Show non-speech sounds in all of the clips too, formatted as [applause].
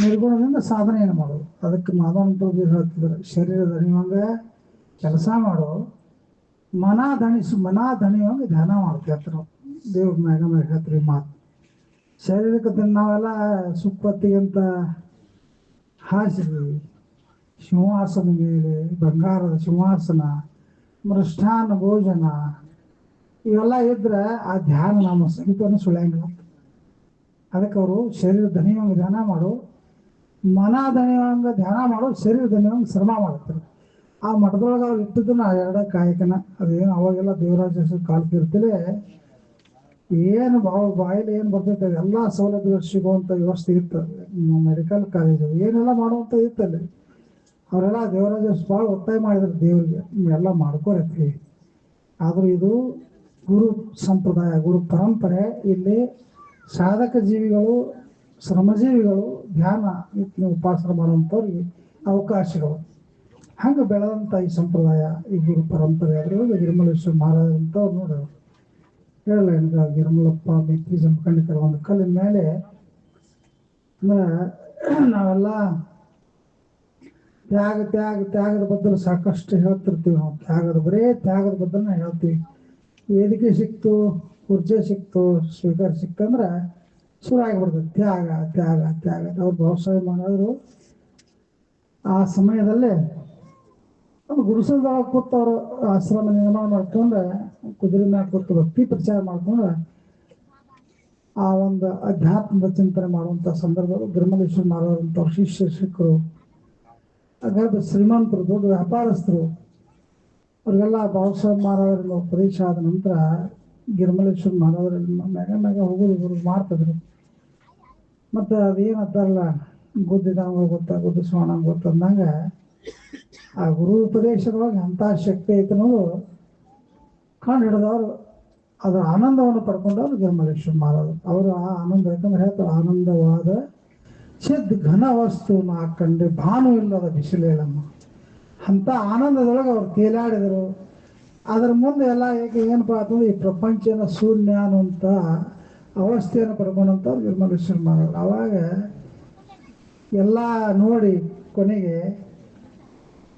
ನಿರ್ಗುಣದಿಂದ ಸಾಧನೆಯನ್ನು ಮಾಡೋದು. ಅದಕ್ಕೆ ಮಾಧವಂತ ಹೇಳ್ತಿದ್ದಾರೆ, ಶರೀರದ ಅಣಿವಂಗ ಕೆಲಸ ಮಾಡೋ, ಮನ ದಣಿಸು ಮನ ದಣಿವಂಗ ಧ್ಯಾನ ಮಾಡ್ತಿರ್ತಾರೆ ದೇವ್ರ ಮ್ಯಾಗ ಮ್ಯಾಗ ಹೇಳ್ತೀರಿ ಮಾತು. ಶರೀರಕ್ಕೆ ತಿಂದ್ ನಾವೆಲ್ಲ ಸುಪ್ಪತ್ತಿಗಿಂತ ಹಾಸಿಗೆ ಸಿಂಹಾಸನ ಮೇಲೆ, ಬಂಗಾರದ ಸಿಂಹಾಸನ ಮೃಷ್ಟಾನ್ನ ಭೋಜನ ಇವೆಲ್ಲ ಇದ್ರೆ ಆ ಧ್ಯಾನ ನಮ್ಮ ಸಂಗೀತವನ್ನು ಸುಳ್ಯಂಗಿಲ್ಲ. ಅದಕ್ಕೆ ಅವರು ಶರೀರ ಧನಿಯವಾಗಿ ಧ್ಯಾನ ಮಾಡು. ಮನ ದಣಿವಂಗ ಧ್ಯಾನ ಮಾಡೋದು ಶರೀರ ಶ್ರಮ ಮಾಡ್ತಾರೆ ಆ ಮಠದೊಳಗೆ ಅವ್ರು ಇಟ್ಟಿದ್ದನ್ನ ಎರಡ ಕಾಯಕನ. ಅದೇನು ಅವಾಗೆಲ್ಲ ದೇವರಾಜ ಕಾಲ್ತಿರ್ತಲೇ ಏನು ಬಾವು ಬಾಯಲ್ಲಿ ಏನು ಬರ್ತೈತೆ, ಎಲ್ಲ ಸೌಲಭ್ಯ ಸಿಗುವಂಥ ವ್ಯವಸ್ಥೆ ಇತ್ತು ಮೆಡಿಕಲ್ ಕಾಲೇಜು ಏನೆಲ್ಲ ಮಾಡುವಂಥ ಇತ್ತಲ್ಲಿ ಅವರೆಲ್ಲ ದೇವರಾಜ ಭಾಳ ಒತ್ತಾಯ ಮಾಡಿದ್ರು ದೇವರಿಗೆ. ಎಲ್ಲ ಮಾಡ್ಕೊರತ್ರಿ ಆದರೂ ಇದು ಗುರು ಸಂಪ್ರದಾಯ, ಗುರು ಪರಂಪರೆ, ಇಲ್ಲಿ ಸಾಧಕ ಜೀವಿಗಳು, ಶ್ರಮಜೀವಿಗಳು ಧ್ಯಾನ ನಿತ್ಯ ಉಪಾಸನೆ ಮಾಡುವಂಥವ್ರಿಗೆ ಅವಕಾಶಗಳು. ಹಂಗೆ ಬೆಳೆದಂಥ ಈ ಸಂಪ್ರದಾಯ, ಈ ಗುರು ಪರಂಪರೆ, ಅದರೊಳಗೆ ಗಿರಿಮಲೇಶ್ವರ ಮಹಾರಾಜ ಅಂತ ಅವ್ರು ನೋಡ್ರಿ ಹೇಳಲ್ಲ ಗಿರಿಮಲಪ್ಪ ಮೆತ್ತಿ ಜಮಖಂಡಿಕರ ಒಂದು ಕಲ್ಲಿನ ಮೇಲೆ ಅಂದ್ರೆ ನಾವೆಲ್ಲ ತ್ಯಾಗ ತ್ಯಾಗ, ತ್ಯಾಗದ ಬದಲು ಸಾಕಷ್ಟು ಹೇಳ್ತಿರ್ತೀವಿ ನಾವು. ತ್ಯಾಗದ ಬರೇ ತ್ಯಾಗದ ಬದಲು ಹೇಳ್ತೀವಿ. ವೇದಿಕೆ ಸಿಕ್ತು, ಊರ್ಜೆ ಸಿಕ್ತು, ಸ್ವೀಕಾರ ಸಿಕ್ತಂದ್ರೆ ಶುರು ಆಗಿಬಿಡ್ತದೆ ತ್ಯಾಗ ತ್ಯಾಗ. ತ್ಯಾಗ ಅವ್ರು ವ್ಯವಸಾಯ ಮಾಡಿದ್ರು ಆ ಸಮಯದಲ್ಲೇ ನಮ್ಮ ಗುಡಿಸಲ್ದಾಗ ಕೂತು ಅವರು ಆಶ್ರಮ ನಿರ್ಮಾಣ ಮಾಡ್ಕೊಂಡ್ರೆ, ಕುದುರೆ ಮ್ಯಾಗ ಕೂತು ಭಕ್ತಿ ಪ್ರಚಾರ ಮಾಡ್ಕೊಂಡ್ರೆ ಆ ಒಂದು ಅಧ್ಯಾತ್ಮದ ಚಿಂತನೆ ಮಾಡುವಂಥ ಸಂದರ್ಭದಲ್ಲಿ ಬ್ರಹ್ಮದೇಶ್ವರ ಮಾಡುವಂಥ ಶಿಷ್ಯ, ಶಿಕ್ಷಕರು, ಹಾಗಾದ್ರೆ ಶ್ರೀಮಂತರು, ದೊಡ್ಡ ವ್ಯಾಪಾರಸ್ಥರು, ಅವ್ರಿಗೆಲ್ಲ ಬಾಬಾಸಾಹೇಬ್ ಮಹಾರಾಜರಿಂದ ಉಪದೇಶ ಆದ ನಂತರ ಗಿರ್ಮಲೇಶ್ವರ ಮಹಾರಾಜರ ಮ್ಯಾಗ ಮ್ಯಾಗ ಹೋಗೋದು ಮಾಡ್ತಿದ್ರು. ಮತ್ತು ಅದೇನು ಅಂತಾರಲ್ಲ ಗುದ್ದಿದಂಗ ಗೊತ್ತ ಗುದ್ದಿಸೋಣ ಗೊತ್ತಂದಂಗ ಆ ಗುರು ಉಪದೇಶದೊಳಗೆ ಅಂಥ ಶಕ್ತಿ ಐತೆ ಅನ್ನೋದು ಕಂಡು ಹಿಡಿದವರು ಅದರ ಆನಂದವನ್ನು ಪಡ್ಕೊಂಡವ್ರು ಗಿರಿಮಲೇಶ್ವರ ಮಹಾರಾಜರು ಅವರು ಆ ಆನಂದ ಯಾಕಂದ್ರೆ ಹೇಳ್ತಾರೆ, ಆನಂದವಾದ ಚಿದ್ ಘನ ವಸ್ತು ನಾ ಭಾನು ಇಲ್ಲದ ಬಿಸಿಲೇಳಮ್ಮ. ಅಂಥ ಆನಂದದೊಳಗೆ ಅವ್ರು ತೇಲಾಡಿದರು. ಅದರ ಮುಂದೆ ಎಲ್ಲ ಏಕೆ ಏನಪ್ಪ ಅಂತಂದ್ರೆ ಈ ಪ್ರಪಂಚನ ಶೂನ್ಯ ಅನ್ನುವಂಥ ಅವಸ್ಥೆಯನ್ನು ಪಡ್ಕೊಂಡಂಥವ್ರು ನಿರ್ಮಲೇಶ್ವರ ಮಹಾರಾಜರು. ಅವಾಗ ಎಲ್ಲ ನೋಡಿ ಕೊನೆಗೆ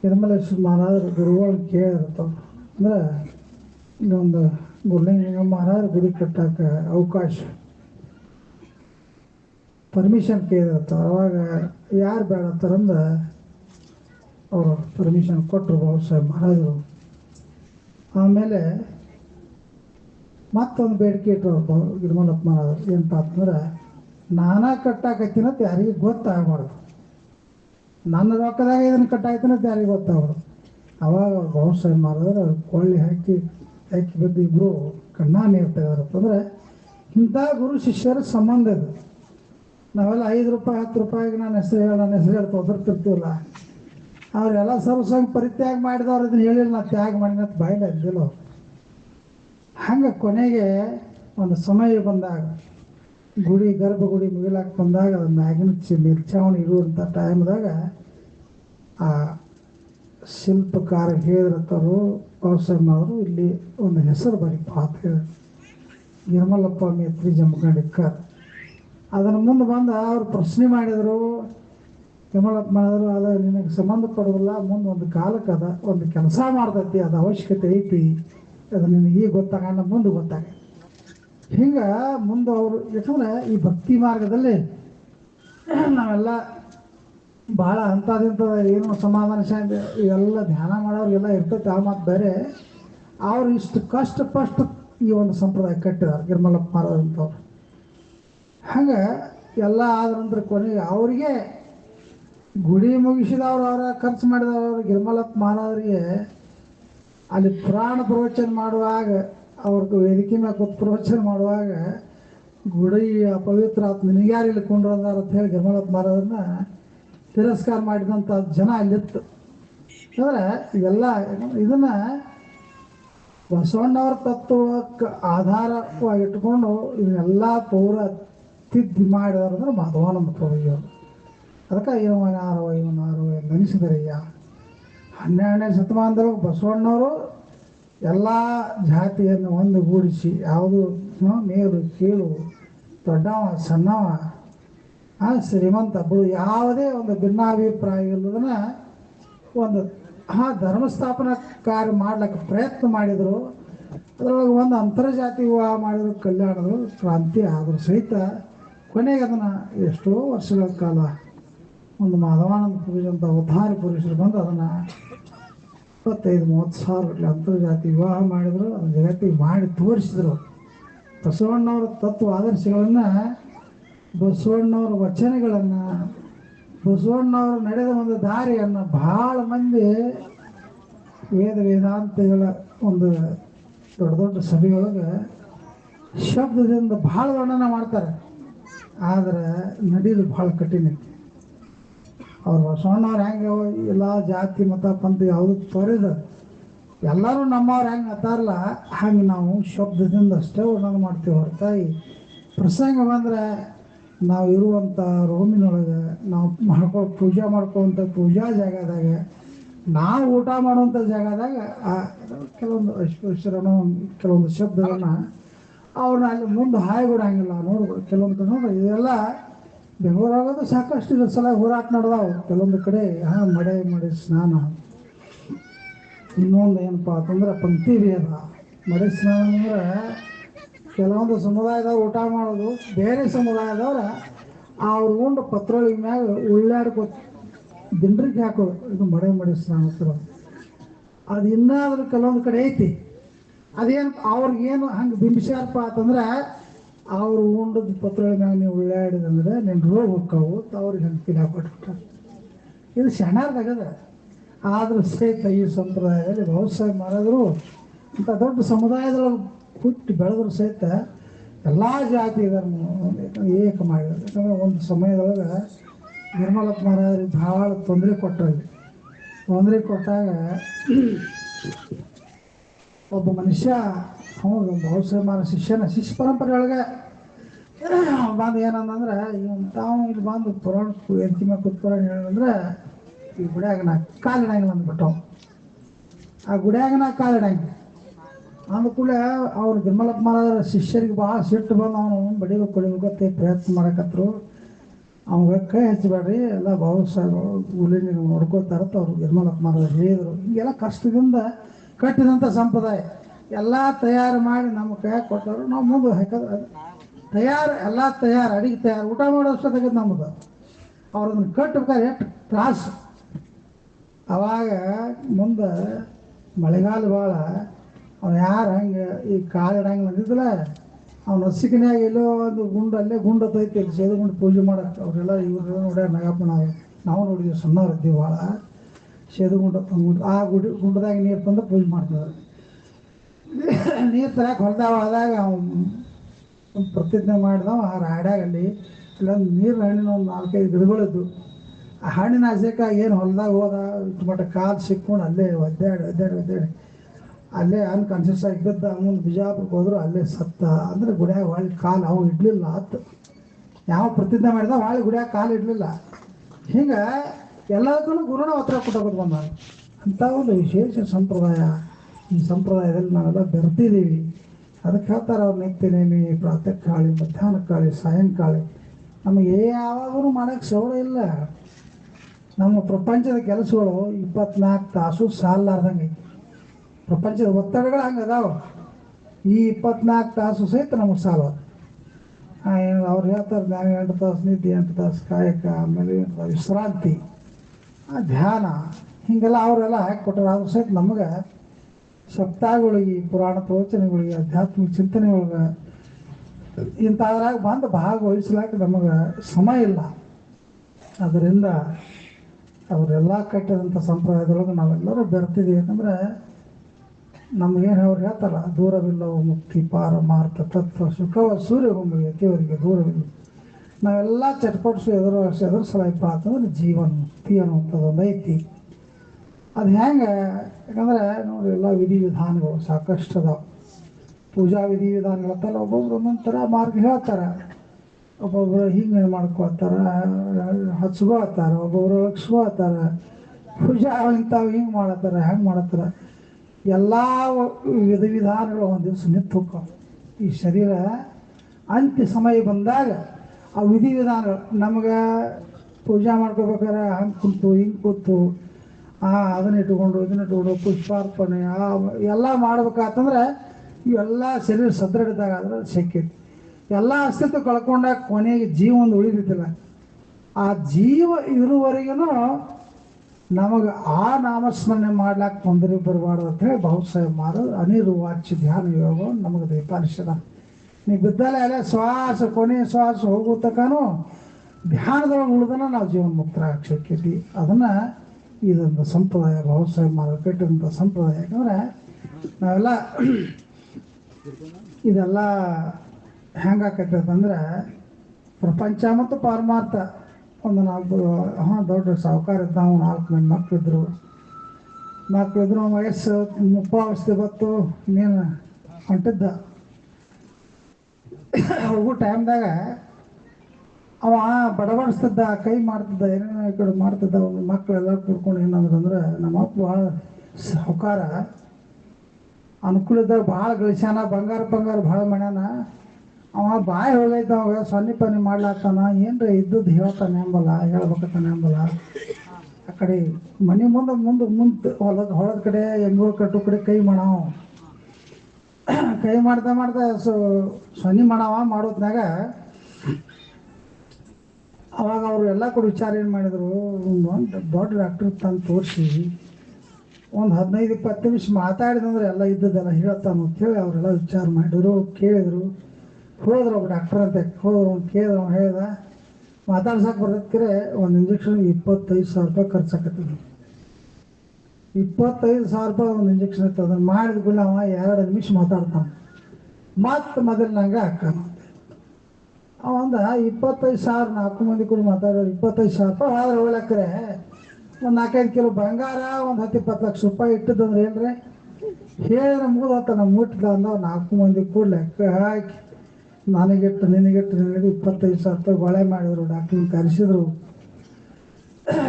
ನಿರ್ಮಲೇಶ್ವರ ಮಹಾರಾಜರು ಗುರುಗಳು ಕೇಳಿರ್ತಾವ ಅಂದ್ರೆ ಇನ್ನೊಂದು ಗುರುಲಿಂಗ ಮಹಾರಾಜರು ಗುಡಿ ಕಟ್ಟಾಕ ಅವಕಾಶ. ಪರ್ಮಿಷನ್ ಕೇಳಿರ್ತಾವ ಅವಾಗ ಯಾರು ಬೇಡ ಅಂತಾರಂದ್ರೆ ಅವರು ಪರ್ಮಿಷನ್ ಕೊಟ್ಟರು ಬಾಬಾಸಾಹೇಬ್ ಮಹಾರಾಜರು. ಆಮೇಲೆ ಮತ್ತೊಂದು ಬೇಡಿಕೆ ಇಟ್ಟರು ಗಿರಿಮಲಪ್ಪ ಮಹಾರಾಜರು ಏನಪ್ಪ ಅಂತಂದ್ರೆ ನಾನಾ ಕಟ್ಟಾಕತ್ತೀನಂತ ಯಾರಿಗೆ ಗೊತ್ತಾಗಬಾರ್ದು. ನನ್ನ ರೊಕ್ಕದಾಗ ಇದನ್ನು ಕಟ್ಟಾಯ್ತಾನಂತ ಯಾರಿಗೆ ಗೊತ್ತಾಗಬಾರ್ದು. ಅವಾಗ ಬಾಬಾಸಾಹೇಬ್ ಮಾಡಿದ್ರೆ ಕೊಳ್ಳಿ ಹಾಕಿ ಹಾಕಿ ಬಿದ್ದು ಇಬ್ಬರು ಕಣ್ಣಾ ನೀರು ಅಂದ್ರೆ ಇಂಥ ಗುರು ಶಿಷ್ಯರ ಸಂಬಂಧ ಇದು. ನಾವೆಲ್ಲ ಐದು ರೂಪಾಯಿ, ಹತ್ತು ರೂಪಾಯಿಗೆ ನಾನು ಹೆಸರು ಹೇಳಿ, ನನ್ನ ಹೆಸರು ಹೇಳ್ತಾ ಒದರ್ತಿರ್ತೀವಲ್ಲ ಅವರೆಲ್ಲ ಸರ್ವಸಂಗ ಪರಿತ್ಯಾಗ ಮಾಡಿದವ್ರು ಇದನ್ನ ಹೇಳಿಲ್ಲ, ನಾ ತ್ಯಾಗ ಮಾಡಿನ ಬಾಯಿಲ್ಲ ಇದ್ದಿಲ್ಲ ಅವ್ರು. ಹಂಗೆ ಕೊನೆಗೆ ಒಂದು ಸಮಯ ಬಂದಾಗ, ಗುಡಿ, ಗರ್ಭಗುಡಿ ಮುಗಿಲಾಕ ಬಂದಾಗ ಅದು ಮ್ಯಾಗಿನ ಚಿ ಮೇಲ್ಛಾವಣಿ ಇರುವಂಥ ಟೈಮ್ದಾಗ ಆ ಶಿಲ್ಪಕಾರ ಹೇಳಿರತ್ತವರು ಅವರು ಇಲ್ಲಿ ಒಂದು ಹೆಸರು ಬರೀಪ್ಪ ಅಂತ ಹೇಳಿ. ನಿರ್ಮಲಪ್ಪ ಮೇತ್ರಿ ಜಮಖಂಡಿಕ್ಕರ್ ಅದನ್ನು ಮುಂದೆ ಬಂದು ಅವ್ರು ಪ್ರಶ್ನೆ ಮಾಡಿದರು, ನಿರ್ಮಲಪ್ಪ ಮಾಡಿದ್ರು, ಅದು ನಿನಗೆ ಸಂಬಂಧಪಡೋದಿಲ್ಲ ಮುಂದೆ ಒಂದು ಕಾಲಕ್ಕೆ ಅದ, ಒಂದು ಕೆಲಸ ಮಾಡ್ತೈತಿ, ಅದು ಅವಶ್ಯಕತೆ ಐತಿ. ಅದು ನಿಮಗೆ ಈಗ ಗೊತ್ತಾಗಲ್ಲ ಮುಂದೆ ಗೊತ್ತಾಗ. ಹಿಂಗೆ ಮುಂದೆ ಅವರು, ಯಾಕಂದ್ರೆ ಈ ಭಕ್ತಿ ಮಾರ್ಗದಲ್ಲಿ ನಾವೆಲ್ಲ ಭಾಳ ಅಂತದಿಂತ ಏನು ಸಮಾಧಾನ ಶಾಂತಿ, ಇವೆಲ್ಲ ಧ್ಯಾನ ಮಾಡೋರಿಗೆಲ್ಲ ಇರ್ತೈತೆ, ಆ ಮಾತು ಬೇರೆ. ಅವ್ರು ಇಷ್ಟು ಕಷ್ಟಪಟ್ಟು ಈ ಒಂದು ಸಂಪ್ರದಾಯ ಕಟ್ಟಿದ್ದಾರೆ ಗಿರ್ಮಲಪ್ಪ ಮಹಾರಾಜ್ ಅಂತವ್ರು. ಹಂಗೆ ಎಲ್ಲ ಆದ್ರಂದ್ರೆ ಕೊನೆಗೆ ಅವರಿಗೆ ಗುಡಿ ಮುಗಿಸಿದವ್ರು, ಅವರ ಖರ್ಚು ಮಾಡಿದವರು ಗಿರ್ಮಲಪ್ಪ ಮಹಾರಾಜರಿಗೆ ಅಲ್ಲಿ ಪುರಾಣ ಪ್ರವಚನ ಮಾಡುವಾಗ ಅವ್ರಿಗೆ ವೇದಿಕೆ ಮೇಲೆ ಕೊಟ್ಟು ಪ್ರವಚನ ಮಾಡುವಾಗ, ಗುಡಿ ಅಪವಿತ್ರ ಆತ್ಮ ನಿನಗ್ಯಾರು ಇಲ್ಲಿ ಕೊಂಡ್ರದಾರ ಅಂತ ಹೇಳಿ ಗಿರ್ಮಲಪ್ಪ ಮಾರದನ್ನ ತಿರಸ್ಕಾರ ಮಾಡಿದಂಥ ಜನ ಅಲ್ಲಿತ್ತು. ಅಂದರೆ ಇವೆಲ್ಲ ಇದನ್ನ ಬಸವಣ್ಣವ್ರ ತತ್ವಕ್ಕೆ ಆಧಾರವಾಗಿ ಇಟ್ಕೊಂಡು ಇದನ್ನೆಲ್ಲ ಪೂರ ತಿದ್ದಿ ಮಾಡಿದಾರಂದ್ರೆ ಮಾಧವಾನಂದ ಪ್ರಭುಜಿಯವರು ಅದಕ್ಕೆ ಏನಾರೋ ಇವನಾರು ನೆನೆಸಿದರಯ್ಯ ಹನ್ನೆರಡನೇ ಶತಮಾನದೊಳಗೆ ಬಸವಣ್ಣವರು ಎಲ್ಲ ಜಾತಿಯನ್ನು ಒಂದುಗೂಡಿಸಿ, ಯಾವುದು ಮೇಲು ಕೀಳು, ದೊಡ್ಡವ, ಸಣ್ಣವ, ಆ, ಶ್ರೀಮಂತ, ಬು- ಯಾವುದೇ ಒಂದು ಭಿನ್ನಾಭಿಪ್ರಾಯ ಇಲ್ಲದನ್ನ ಒಂದು, ಆ, ಧರ್ಮಸ್ಥಾಪನಾ ಕಾರ್ಯ ಮಾಡ್ಲಿಕ್ಕೆ ಪ್ರಯತ್ನ ಮಾಡಿದರು. ಅದರೊಳಗೆ ಒಂದು ಅಂತರ್ಜಾತಿ ವಿವಾಹ ಮಾಡಿದ್ರು ಕಲ್ಯಾಣದ ಕ್ರಾಂತಿ ಆದರೂ ಸಹಿತ ಕೊನೆಗೆ ಅದನ್ನು ಎಷ್ಟೋ ವರ್ಷಗಳ ಕಾಲ ಒಂದು ಮಾಧವಾನಂದ ಪೂಜೆ ಅಂತ ಪುರುಷರು ಬಂದು ಅದನ್ನ ಇಪ್ಪತ್ತೈದು, ಮೂವತ್ತು ಸಾವಿರ ಅಂತರ್ಜಾತಿ ವಿವಾಹ ಮಾಡಿದ್ರು, ಅದನ್ನ ಜಗತ್ತಿಗೆ ಮಾಡಿ ತೋರಿಸಿದ್ರು. ಬಸವಣ್ಣವರ ತತ್ವ ಆದರ್ಶಗಳನ್ನು, ಬಸವಣ್ಣವರ ವಚನಗಳನ್ನು, ಬಸವಣ್ಣವರು ನಡೆದ ಒಂದು ದಾರಿಯನ್ನು ಬಹಳ ಮಂದಿ ವೇದ ವೇದಾಂತಗಳ ಒಂದು ದೊಡ್ಡ ದೊಡ್ಡ ಸಭೆಯೊಳಗೆ ಶಬ್ದದಿಂದ ಭಾಳ ವರ್ಣನೆ ಮಾಡ್ತಾರೆ. ಆದರೆ ನಡೆಯೋದು ಭಾಳ ಕಠಿಣ ಐತಿ ಅವ್ರು ಬಸವಣ್ಣವ್ರು ಹೆಂಗೆ ಎಲ್ಲ ಜಾತಿ, ಮತ, ಪಂಥ ಯಾವುದು ತೊರೆದು? ಎಲ್ಲರೂ ನಮ್ಮವ್ರು ಹೆಂಗೆ ಅತ್ತಾರಲ್ಲ ಹಂಗೆ ನಾವು ಶಬ್ದದಿಂದ ಅಷ್ಟೇ ವರ್ಣನೆ ಮಾಡ್ತೀವಿ ಹೊರತಾಗಿ. ಪ್ರಸಂಗ ಬಂದರೆ ನಾವು ಇರುವಂಥ ರೂಮಿನೊಳಗೆ ನಾವು ಮಾಡ್ಕೊ, ಪೂಜೆ ಮಾಡ್ಕೊಳ್ಳುವಂಥ ಪೂಜಾ ಜಾಗದಾಗ, ನಾವು ಊಟ ಮಾಡುವಂಥ ಜಾಗದಾಗ ಕೆಲವೊಂದು ಅಶ್ವೇಶ್ವರನ ಕೆಲವೊಂದು ಶಬ್ದಗಳನ್ನ ಅವ್ರನ್ನ ಅಲ್ಲಿ ಮುಂದೆ ಹಾಯ್ಬಿಡಂಗಿಲ್ಲ. ನೋಡ್ಬೋದು ಕೆಲವೊಂದು ನೋಡ್ರಿ ಇದೆಲ್ಲ ಬೆಂಗಳೂರಾಗದು ಸಾಕಷ್ಟು ಇದ್ರ ಸಲ ಹೋರಾಟ ನಡೆದಾವು. ಕೆಲವೊಂದು ಕಡೆ, ಹಾಂ, ಮಡೆ ಮಡೆ, ಸ್ನಾನ. ಇನ್ನೊಂದು ಏನಪ್ಪ ಅಂತಂದ್ರೆ ಪಂಕ್ತಿ ಭೇದ ಮಡೆ, ಸ್ನಾನ ಅಂದ್ರೆ ಕೆಲವೊಂದು ಸಮುದಾಯದವ್ರು ಊಟ ಮಾಡೋದು. ಬೇರೆ ಸಮುದಾಯದವ್ರ ಅವ್ರು ಉಂಡು ಪತ್ರೊಳಗೆ ಮ್ಯಾಲ ಉಳ್ಳಾಡ್ಕೊ ದಿಂಡ್ರಿಗೆ ಹಾಕೋದು. ಇದು ಮಡೆ ಮಡೆ, ಸ್ನಾನ ಹತ್ರ. ಅದು ಇನ್ನಾದ್ರೂ ಕೆಲವೊಂದು ಕಡೆ ಐತಿ. ಅದೇನು ಅವ್ರಿಗೇನು ಹಂಗೆ ಬಿಂಬಿಸ್ಯಾರಪ್ಪ ಅಂತಂದ್ರೆ ಅವ್ರು ಉಂಡದ ಪತ್ರೊಳಗೆ ಮ್ಯಾಗ ನೀವು ಉಳ್ಳಾಡಿದಂದ್ರೆ ನಿನ್ನ ರೋಗ ಹೋಗ್ತಾವು ಅವ್ರಿಗೆ ಹಂಗೆ ಕಿಲಿ ಹಾಕೊಟ್ಬಿಟ್ಟಾರೆ ಇದು ಶಣಾರ್ದಾಗದ ಆದರೂ ಸಹಿತ ಈ ಸಂಪ್ರದಾಯದಲ್ಲಿ ಬಹುಶಃ ಮಾಡಿದ್ರು. ಇಂಥ ದೊಡ್ಡ ಸಮುದಾಯದೊಳಗೆ ಹುಟ್ಟಿ ಬೆಳೆದ್ರು ಸಹಿತ ಎಲ್ಲ ಜಾತಿ ಏಕ ಮಾಡಿದ್ರು. ಯಾಕಂದ್ರೆ ಒಂದು ಸಮಯದೊಳಗೆ ನಿರ್ಮಲಪ್ಪ ಮಹಾರಾಜರಿಗೆ ಭಾಳ ತೊಂದರೆ ಕೊಟ್ಟರಲ್ಲಿ ತೊಂದರೆ ಕೊಟ್ಟಾಗ ಒಬ್ಬ ಮನುಷ್ಯ ಬಹುಶಃ ಮಾರ ಶಿಷ್ಯನ, ಶಿಷ್ಯ ಪರಂಪರೆ ಒಳಗೆ ಬಂದು ಏನಂದ್ರೆ ಇವನು ತಾವು ಇಲ್ಲಿ ಬಂದು ಪುರಾಣ ಎಂತಿಮ ಕುತ್ಪುರಾಣ ಹೇಳಂದ್ರೆ ಈ ಗುಡಿಯಾಗ ನಾ ಕಾಲಿಡಂಗಿಲ್ಲ ಅಂದ್ಬಿಟ್ಟು ಆ ಗುಡಿಯಾಗ ನಾ ಕಾಲಿಡಂಗಿಲ್ಲ ಅಂದ ಕೂಡಲೇ ಅವ್ರು ನಿರ್ಮಲಪ್ಪ ಮಹಾರಾಜರ ಶಿಷ್ಯರಿಗೆ ಭಾಳ ಸಿಟ್ಟು ಬಂದು ಅವನು ಬಡಿಬೇಕು, ಕೊಡಿಬೇಕು ಅಂತ ಪ್ರಯತ್ನ ಮಾಡಕತ್ರು. ಅವಾಗ ಕೈ ಹಚ್ಚಬೇಡ್ರಿ ಎಲ್ಲ ಬಹುಶಃ ಗುಲಿ ನೀವು ನೋಡ್ಕೋತಾರತ್ತ ಅವ್ರು ಗಿರ್ಮಲಪ್ಪ ಮಹಾರಾಜರು ಹೇಳಿದರು. ಹಿಂಗೆಲ್ಲ ಕಷ್ಟದಿಂದ ಕಟ್ಟಿದಂಥ ಸಂಪ್ರದಾಯ. ಎಲ್ಲ ತಯಾರು ಮಾಡಿ ನಮ್ಮ ಕೈಯಾಗ ಕೊಟ್ಟರು ನಾವು ಮುಂದೆ ಹಾಕೋದು ತಯಾರು, ಎಲ್ಲ ತಯಾರು, ಅಡಿಗೆ ತಯಾರು, ಊಟ ಮಾಡೋ ಅಷ್ಟೊತ್ತಾಗ ನಮ್ಮದು ಅವರನ್ನು ಅದನ್ನು ಕಟ್ಟಬೇಕಾದ್ರೆ ಎಷ್ಟು ತ್ರಾಸು ಅವಾಗ ಮುಂದೆ ಮಳೆಗಾಲ ಭಾಳ ಅವ್ನು ಯಾರು ಹಂಗೆ ಈ ಕಾಲು ಇಡಂಗಿಲ್ಲ ಅಂದಿದ್ದಲ್ಲ ಅವ್ನು ಹಸಿಕಿನ್ಯಾಗ ಎಲ್ಲೋ ಒಂದು ಗುಂಡು ಅಲ್ಲೇ ಗುಂಡು ಹತ್ತೈತಿ ಇಲ್ಲಿ ಸೇದು ಗುಂಡು ಪೂಜೆ ಮಾಡಕ್ಕೆ ಅವರೆಲ್ಲ ಇವ್ರೆಲ್ಲ ನೋಡ್ಯಾರ ನಗಪ್ಪನ ನಾವು ನಾವು ನೋಡಿದ್ವಿ ಸಣ್ಣವ್ರು ಇದ್ದೀವಿ ಭಾಳ ಸೇದು ಗುಂಡ ಆ ಗುಡಿ, ಗುಂಡದಾಗ ನೀರು ತಂದು ಪೂಜೆ ಮಾಡ್ತಿದ್ರು. [laughs] ನೀರು ತರಕ್ಕೆ ಹೊಲ್ದಾವ ಆದಾಗ ಒಂದು ಪ್ರತಿಜ್ಞೆ ಮಾಡಿದವ ಆ ರಾಡ್ಯಾಗ ಅಲ್ಲಿ ಇಲ್ಲೊಂದು ನೀರಿನ ಹಣ್ಣಿನ ಒಂದು ನಾಲ್ಕೈದು ಗಿಡಗಳಿದ್ದು ಆ ಹಣ್ಣಿನ ಆಸೆಕಾಗಿ ಏನು ಹೊಲ್ದಾಗ ಹೋದ ಮಟ್ಟ ಕಾಲು ಸಿಕ್ಕೊಂಡು ಅಲ್ಲೇ ಒದ್ದಾಡಿ ಒದ್ದಾಡಿ ಒದ್ದಾಡಿ. ಅಲ್ಲೇ ಅನ್ಕಾನ್ಷಿಯಸ್ ಆಗಿ ಬಿದ್ದ, ಮುಂದೆ ಬಿಜಾಪುರಕ್ಕೆ ಹೋದ್ರು ಅಲ್ಲೇ ಸತ್ತ. ಅಂದ್ರೆ ಗುಡಿಯಾಗ ಹೊಳ್ಳಿ ಕಾಲು ಅವು ಇಡಲಿಲ್ಲ ಆತು ಯಾವ ಪ್ರತಿಜ್ಞೆ ಮಾಡಿದ ಹೊಳ್ಳಿ ಗುಡಿಯಾಗ ಕಾಲು ಇಡಲಿಲ್ಲ. ಹಿಂಗೆ ಎಲ್ಲದಕ್ಕೂ ಗುರುನ ಹತ್ರ ಕೊಟ್ಟೋಗೋದು ಬಂದ ಅಂಥ ಒಂದು ವಿಶೇಷ ಸಂಪ್ರದಾಯ. ಈ ಸಂಪ್ರದಾಯದಲ್ಲಿ ನಾವೆಲ್ಲ ಬೆರ್ತಿದ್ದೀವಿ. ಅದಕ್ಕೆ ಹೇಳ್ತಾರೆ ಅವ್ರು ನಿತ್ಯ ನೇಮಿ ಪ್ರಾತಃ ಕಾಳಿ, ಮಧ್ಯಾಹ್ನ ಕಾಳಿ ಸಾಯಂಕಾಳಿ ನಮಗೆ ಯಾವಾಗೂ ಮಾಡೋಕ್ಕೆ ಸೌಳ ಇಲ್ಲ. ನಮ್ಮ ಪ್ರಪಂಚದ ಕೆಲಸಗಳು ಇಪ್ಪತ್ನಾಲ್ಕು ತಾಸು ಸಾಲಾರ್ದಂಗೆ ಪ್ರಪಂಚದ ಒತ್ತಡಗಳು ಹಂಗೆ ಅದಾವ. ಈ ಇಪ್ಪತ್ನಾಲ್ಕು ತಾಸು ಸಹಿತ ನಮಗೆ ಸಾಲ ಅವ್ರು ಹೇಳ್ತಾರೆ, ನಾವು ಎಂಟು ತಾಸು ನಿದ್ದೆ, ಎಂಟು ತಾಸು ಕಾಯಕ, ಆಮೇಲೆ ಎಂಟು ವಿಶ್ರಾಂತಿ ಧ್ಯಾನ. ಹೀಗೆಲ್ಲ ಅವರೆಲ್ಲ ಹಾಕಿ ಕೊಟ್ಟರು ಆದ್ರೂ ಸಹಿತ ನಮಗೆ ಸಪ್ತಾಹಗಳಿಗೆ ಪುರಾಣ ಪ್ರವಚನಗಳಿಗೆ ಆಧ್ಯಾತ್ಮಿಕ ಚಿಂತನೆಗಳಿಗೆ ಇಂಥದ್ರಾಗ ಬಂದು ಭಾಗವಹಿಸ್ಲಾಕ ನಮಗೆ ಸಮಯ ಇಲ್ಲ. ಅದರಿಂದ ಅವರೆಲ್ಲ ಕಟ್ಟಿದಂಥ ಸಂಪ್ರದಾಯದೊಳಗೆ ನಾವೆಲ್ಲರೂ ಬೆರ್ತಿದ್ದೀವಿ ನಮ್ಗೆ ನಮಗೇನು ಅವ್ರು ಹೇಳ್ತಾರ, ದೂರವಿಲ್ಲವು ಮುಕ್ತಿ, ಪಾರಮಾರ್ಥ, ತತ್ವ ಸುಖವ ಸೂರ್ಯ ಭೂಮಿಗೆ ದೇವರಿಗೆ ದೂರವಿಲ್ಲ. ನಾವೆಲ್ಲ ಚಟ್ಪಟಿಸು ಎದುರು ಎದುರಿಸಲಾಯ್ಪ ಅಂತಂದ್ರೆ ಜೀವನ ಮುಕ್ತಿ ಅನ್ನುವಂಥದ್ದು ಒಂದು ಐತಿ ಅದು ಹೆಂಗೆ ಯಾಕಂದ್ರೆ ನೋಡಿ, ಎಲ್ಲ ವಿಧಿವಿಧಾನಗಳು ಸಾಕಷ್ಟು ಅದಾವೆ ಪೂಜಾ ವಿಧಿವಿಧಾನಗಳತ್ತಲ್ಲ ಒಬ್ಬೊಬ್ರು ಒಂದೊಂದು ಥರ ಮಾರ್ಗ ಹೇಳ್ತಾರೆ. ಒಬ್ಬೊಬ್ರು ಹಿಂಗೆ ಮಾಡ್ಕೊಳ್ತಾರೆ ಹಚ್ಕೊಳ್ತಾರೆ ಒಬ್ಬೊಬ್ರು ಹಚ್ಕೊಳ್ತಾರೆ ಪೂಜಾ ಇಂಥವು ಹಿಂಗೆ ಮಾಡತ್ತಾರೆ ಹೆಂಗೆ ಮಾಡತ್ತಾರೆ. ಎಲ್ಲ ವಿಧಿವಿಧಾನಗಳು ಒಂದು ದಿವಸ ನಿಂತು ಈ ಶರೀರ ಅಂತ್ಯ ಸಮಯ ಬಂದಾಗ ಆ ವಿಧಿ ವಿಧಾನಗಳು ನಮ್ಗೆ ಪೂಜೆ ಮಾಡ್ಕೋಬೇಕಾದ್ರೆ ಹಂಗೆ ಕುಂತು, ಹಿಂಗೆ ಕೂತು ಆ, ಅದನ್ನ ಇಟ್ಕೊಂಡು ಇದನ್ನ ಇಟ್ಕೊಂಡು ಪುಷ್ಪಾರ್ಪಣೆ, ಆ, ಎಲ್ಲ ಮಾಡ್ಬೇಕಾತಂದ್ರೆ ಇವೆಲ್ಲ ಶರೀರ ಸದೃಢದಾಗ ಆದ್ರೆ ಶಕ್ಯತೆ ಎಲ್ಲ ಅಸ್ತಿತ್ವ ಕಳ್ಕೊಂಡಾಗ ಕೊನೆಗೆ ಜೀವ ಒಂದು ಉಳಿದಿದ್ದಿಲ್ಲ. ಆ ಜೀವ ಇರುವವರೆಗೂ ನಮಗೆ ಆ ನಾಮಸ್ಮರಣೆ ಮಾಡ್ಲಾಕ ತೊಂದರೆ ಬರಬಾರ್ದು ಅಂತೇಳಿ ಬಹುಶಃ ಮಾಡೋದು ಅನಿರ್ವಾಚ್ಯ ಧ್ಯಾನ ಯೋಗ ನಮಗೆ ದೀಪಾಲಿಸದ ನೀವು ಬಿದ್ದಲ್ಲ ಎಲ್ಲ ಶ್ವಾಸ, ಕೊನೆ ಶ್ವಾಸ ಹೋಗೋ ತನಕನೂ ಧ್ಯಾನದೊಳಗೆ ಉಳಿದನ ನಾವು ಜೀವನ ಮುಕ್ತರ ಶಕ್ಯತಿ ಅದನ್ನು ಇದೊಂದು ಸಂಪ್ರದಾಯ, ವ್ಯವಸಾಯ ಮಾರ್ಕೆಟ್ ಒಂದು ಸಂಪ್ರದಾಯ. ಯಾಕಂದ್ರೆ ನಾವೆಲ್ಲ ಇದೆಲ್ಲ ಹೆಂಗಾಕೈತೆ ಅಂದ್ರೆ ಪ್ರಪಂಚ ಮತ್ತು ಪಾರಮಾರ್ಥ. ಒಂದು ನಾಲ್ಕು, ಹಾಂ, ದೊಡ್ಡ ಸಾಹುಕಾರ ಇದ್ದ ನಾವು ನಾಲ್ಕು ಮಂದಿ ಮಕ್ಕಳಿದ್ರು ಮಕ್ಕಳಿದ್ರು ವಯಸ್ಸು ವರ್ಷದ ಬತ್ತು ಇನ್ನೇನು ಹೊಂಟಿದ್ದ. ಅವ್ರಿಗೂ ಟೈಮ್ದಾಗ ಅವ ಬಡಬಡಿಸ್ತಿದ್ದ ಕೈ ಮಾಡ್ತಿದ್ದ, ಏನೇನೋ ಈ ಕಡೆ ಮಾಡ್ತಿದ್ದ, ಅವ್ನ ಮಕ್ಕಳೆಲ್ಲ ಕೂಡ್ಕೊಂಡು ಏನಂದ್ರೆ ಅಂದ್ರೆ ನಮ್ಮ ಅಪ್ಪ ಭಾಳ ಸಾಹುಕಾರ ಅನುಕೂಲದ ಭಾಳ ಗಳಿಸ್ಯಾನ, ಬಂಗಾರ ಬಂಗಾರ ಭಾಳ ಮಾಡ್ಯಾನ. ಅವ ಬಾಯಿ ಹೊಳೈತ ಅವ ಸೊನ್ನೆ ಪನ್ನಿ ಮಾಡ್ಲಾಕ್ತಾನ ಏನ್ರ ಇದ್ದದ್ದು ಹೇಳ್ತಾನೆ ಎಂಬಲ್ಲ ಹೇಳ್ಬೇಕತ್ತಾನೆ ಎಂಬಲ್ಲ ಆ ಕಡೆ ಮನೆ ಮುಂದೆ ಮುಂದೆ ಮುಂದೆ ಹೊಲದ ಹೊಲದ ಕಡೆ ಹೆಂಗೋ ಕಟ್ಟು ಕಡೆ ಕೈ ಮಾಡವ. ಕೈ ಮಾಡ್ತಾ ಮಾಡ್ತಾ ಸೊ ಸೊನ್ನೆ ಮಾಡವ ಮಾಡೋದ್ನಾಗ ಅವಾಗ ಅವರು ಎಲ್ಲ ಕೂಡ ವಿಚಾರ ಏನು ಮಾಡಿದರು, ಒಂದು ದೊಡ್ಡ ಡಾಕ್ಟ್ರ್ ತಂದು ತೋರಿಸಿ, ಒಂದು ಹದಿನೈದು ಇಪ್ಪತ್ತು ನಿಮಿಷ ಮಾತಾಡಿದಂದ್ರೆ ಎಲ್ಲ ಇದ್ದದ್ದೆಲ್ಲ ಹೇಳ್ತಾನು ಅಂತೇಳಿ ಅವರೆಲ್ಲ ವಿಚಾರ ಮಾಡಿದ್ರು, ಕೇಳಿದರು. ಹೋದ್ರು ಒಬ್ಬ ಡಾಕ್ಟರ್ ಅಂತ ಹೋದ್ರು ಅವ್ನು ಕೇಳಿದ್ರು ಅವ್ನು ಹೇಳ್ದ ಮಾತಾಡ್ಸಕ್ಕೆ ಬರೋದಕ್ಕೆ ಒಂದು ಇಂಜೆಕ್ಷನ್ ಇಪ್ಪತ್ತೈದು ಸಾವಿರ ರೂಪಾಯಿ ಖರ್ಚಾಕತ್ತಿದ್ರು. ಇಪ್ಪತ್ತೈದು ಸಾವಿರ ರೂಪಾಯಿ ಒಂದು ಇಂಜೆಕ್ಷನ್ ಇತ್ತು, ಅದನ್ನು ಮಾಡಿದ ಕೂಡ ಅವ, ಎರಡು ನಿಮಿಷ ಮಾತಾಡ್ತಾನೆ. ಮತ್ತೆ ಮೊದಲಿನಂಗೆ ಹಾಕಾನ ಅವ ಅಂದ ಇಪ್ಪತ್ತೈದು ಸಾವಿರ, ನಾಲ್ಕು ಮಂದಿ ಕೂಡ ಮಾತಾಡೋರು ಇಪ್ಪತ್ತೈದು ಸಾವಿರ ರೂಪಾಯಿ. ಆದ್ರೆ ಹೋಗ್ಲಕ್ಕರೆ ಒಂದು ನಾಲ್ಕೈದು ಕಿಲೋ ಬಂಗಾರ, ಒಂದು ಹತ್ತು ಇಪ್ಪತ್ತು ಲಕ್ಷ ರೂಪಾಯಿ ಇಟ್ಟಿದ್ದಂದ್ರೆ ಏನ್ರಿ? ಹೇಳಿದ್ರೆ ಮುಗಿದತ್ತ ನಮ್ಮ ಮುಟ್ಟಿದ ಅಂದ್ರೆ ನಾಲ್ಕು ಮಂದಿ ಕೂಡ ಲೆಕ್ಕ ಹಾಕಿ, ನನಗಿಟ್ಟು, ನಿನಗಿಟ್ಟು ನಿನಗೆ ಇಪ್ಪತ್ತೈದು ಸಾವಿರ ರೂಪಾಯಿ ಗೊಳೆ ಮಾಡಿದ್ರು ಡಾಕ್ಟ್ರಿಗೆ ಕರೆಸಿದ್ರು.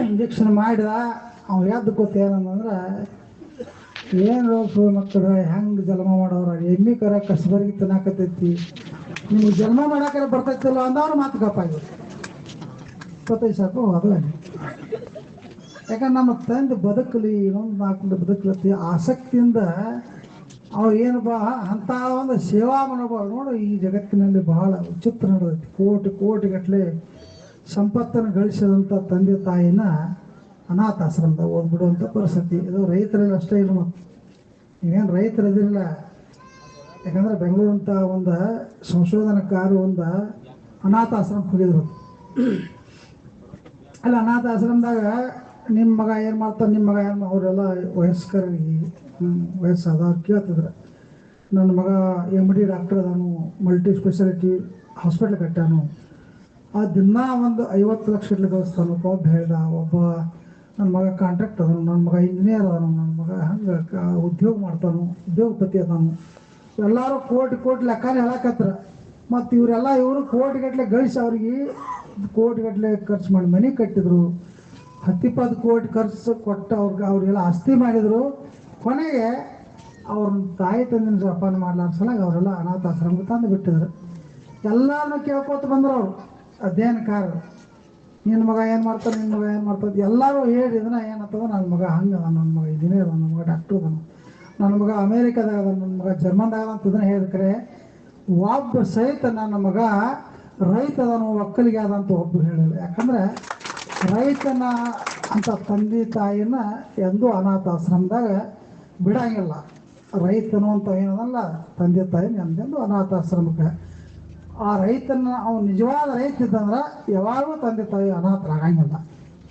ಇಂಜೆಕ್ಷನ್ ಮಾಡಿದ ಅವ ಎದ್ದು ಕೂತ ಏನಂದ್ರೆ ಏನು ಮಕ್ಕಳ ಹೆಂಗೆ ಜನ್ಮ ಮಾಡೋರ? ಎಮ್ಮಿ ಕರ ಕಸಬರಿಗೆ ತಿನ್ನಾಕತೈತಿ ನಿಮ್ಗೆ ಜನ್ಮ ಮಾಡಾಕರೆ ಬರ್ತೈತಲ್ಲ ಅಂದವ್ರು ಮಾತು ಕಪ್ಪಾಗಿ ಇಪ್ಪತ್ತೈದು ಸಾಕು ಅದು ಯಾಕಂದ್ರೆ ನಮ್ಮ ತಂದೆ ಬದುಕಲಿ, ಇನ್ನೊಂದು ನಾಲ್ಕು ಬದುಕಲತ್ತಿ ಆಸಕ್ತಿಯಿಂದ ಅವ್ರು ಏನು ಬಾ ಅಂಥ ಒಂದು ಸೇವಾ ಮನೋಭಾವ ನೋಡು, ಈ ಜಗತ್ತಿನಲ್ಲಿ ಬಹಳ ವಿಚಿತ್ರ ನಡೆದೈತಿ. ಕೋಟಿ ಕೋಟಿಗಟ್ಟಲೆ ಸಂಪತ್ತನ್ನು ಗಳಿಸಿದಂಥ ತಂದೆ ತಾಯಿನ ಅನಾಥಾಶ್ರಮದಾಗ ಓದ್ಬಿಡುವಂಥ ಪರಿಸ್ಥಿತಿ. ಇದು ರೈತರಲ್ಲಿ ಅಷ್ಟೇ ಮತ್ತು ನೀವೇನು ರೈತರು ಇದಿಲ್ಲ ಯಾಕಂದ್ರೆ ಬೆಂಗಳೂರಂಥ ಒಂದು ಸಂಶೋಧನಕಾರರು ಒಂದು ಅನಾಥಾಶ್ರಮಕ್ಕೆ ಹೋಗಿದ್ರು. ಅಲ್ಲಿ, ಅನಾಥಾಶ್ರಮದಾಗ ನಿಮ್ಮ ಮಗ ಏನು ಮಾಡ್ತಾನೆ ನಿಮ್ಮ ಮಗ ಏನು ಅವರೆಲ್ಲ ವಯಸ್ಕರಿಗೆ ವಯಸ್ಸಾದ ಕೇಳ್ತಿದ್ರು. ನನ್ನ ಮಗ ಎಂ ಡಿ ಡಾಕ್ಟರ್ ಅದಾನು ಮಲ್ಟಿ ಸ್ಪೆಷಾಲಿಟಿ ಹಾಸ್ಪಿಟ್ಲ್ ಕಟ್ಟಾನು ಆ ದಿನ ಒಂದು ಐವತ್ತು ಲಕ್ಷ ಇಟ್ಲಿ ಗಳಿಸ್ತಾನು ಒಬ್ಬ ಬೇಡ ಒಬ್ಬ ನನ್ನ ಮಗ ಕಾಂಟ್ರಾಕ್ಟ್ ಅದನು ನನ್ನ ಮಗ ಇಂಜಿನಿಯರ್ ಅದನು ನನ್ನ ಮಗ ಹಂಗೆ ಉದ್ಯೋಗ ಮಾಡ್ತಾನು, ಉದ್ಯೋಗಪತಿ ಅದಾನು. ಎಲ್ಲರೂ ಕೋಟಿ ಕೋಟಿ ಲೆಕ್ಕನೇ ಹೇಳಕತ್ರ. ಮತ್ತು ಇವರೆಲ್ಲ ಇವರು ಕೋಟಿಗಟ್ಟಲೆ ಗಳಿಸಿ ಅವ್ರಿಗೆ ಕೋಟಿಗಟ್ಟಲೆ ಖರ್ಚು ಮಾಡಿ ಮನೆ ಕಟ್ಟಿದ್ರು. ಹತ್ತಿಪ್ಪತ್ತು ಕೋಟಿ ಖರ್ಚು ಕೊಟ್ಟು ಅವ್ರಿಗೆ ಅವ್ರಿಗೆಲ್ಲ ಆಸ್ತಿ ಮಾಡಿದರು. ಕೊನೆಗೆ ಅವ್ರನ್ನ ತಾಯಿ ತಂದಿನ ಜಪಾನ ಮಾಡ್ಲಾರ ಸಲಾಗ ಅವರೆಲ್ಲ ಅನಾಥಾಶ್ರಮಕ್ಕೆ ತಂದು ಬಿಟ್ಟಿದ್ರು. ಎಲ್ಲಾನು ಕೇಳ್ಕೊತ ಬಂದ್ರು ಅವರು. ಅಧ್ಯಯನಕಾರರು ನಿನ್ನ ಮಗ ಏನು ಮಾಡ್ತಾನೆ, ನಿನ್ನ ಮಗ ಏನು ಮಾಡ್ತಾನೆ? ಎಲ್ಲರೂ ಹೇಳಿ, ಇದನ್ನ ಏನತ್ತದ ನನ್ನ ಮಗ ಹಂಗೆ ಅದ ನನ್ನ ಮಗ ಇಂಜಿನಿಯರ್ ಅದ ನನ್ನ ಮಗ ಡಾಕ್ಟರ್ ಅದನು. ನನ್ನ ಮಗ ಅಮೇರಿಕಾದಾಗ ಅದ ನನ್ನ ಮಗ ಜರ್ಮನ್ದಾಗ ಅಂತ ಇದನ್ನ ಹೇಳಿದ್ರೆ ಒಬ್ಬ ಸಹಿತ ನನ್ನ ಮಗ ರೈತ ಅದಾನು ಒಕ್ಕಲಿಗೆ ಅದ ಅಂತ ಒಬ್ಬರು ಹೇಳಿದ್ರು. ಯಾಕಂದ್ರೆ ರೈತನ ಅಂತ ತಂದೆ ತಾಯಿನ ಎಂದೂ ಅನಾಥಾಶ್ರಮದಾಗ ಬಿಡಂಗಿಲ್ಲ. ರೈತನು ಅಂತ ಏನದಲ್ಲ, ತಂದೆ ತಾಯಿನ ಎಂದೆಂದು ಅನಾಥಾಶ್ರಮಕ್ಕೆ ಆ ರೈತನ ಅವ್ನು ನಿಜವಾದ ರೈತ ಇದ್ದಂದ್ರೆ ಯಾವಾಗಲೂ ತಂದೆ ತಾಯಿ ಅನಾಥರಾಗಂಗಿಲ್ಲ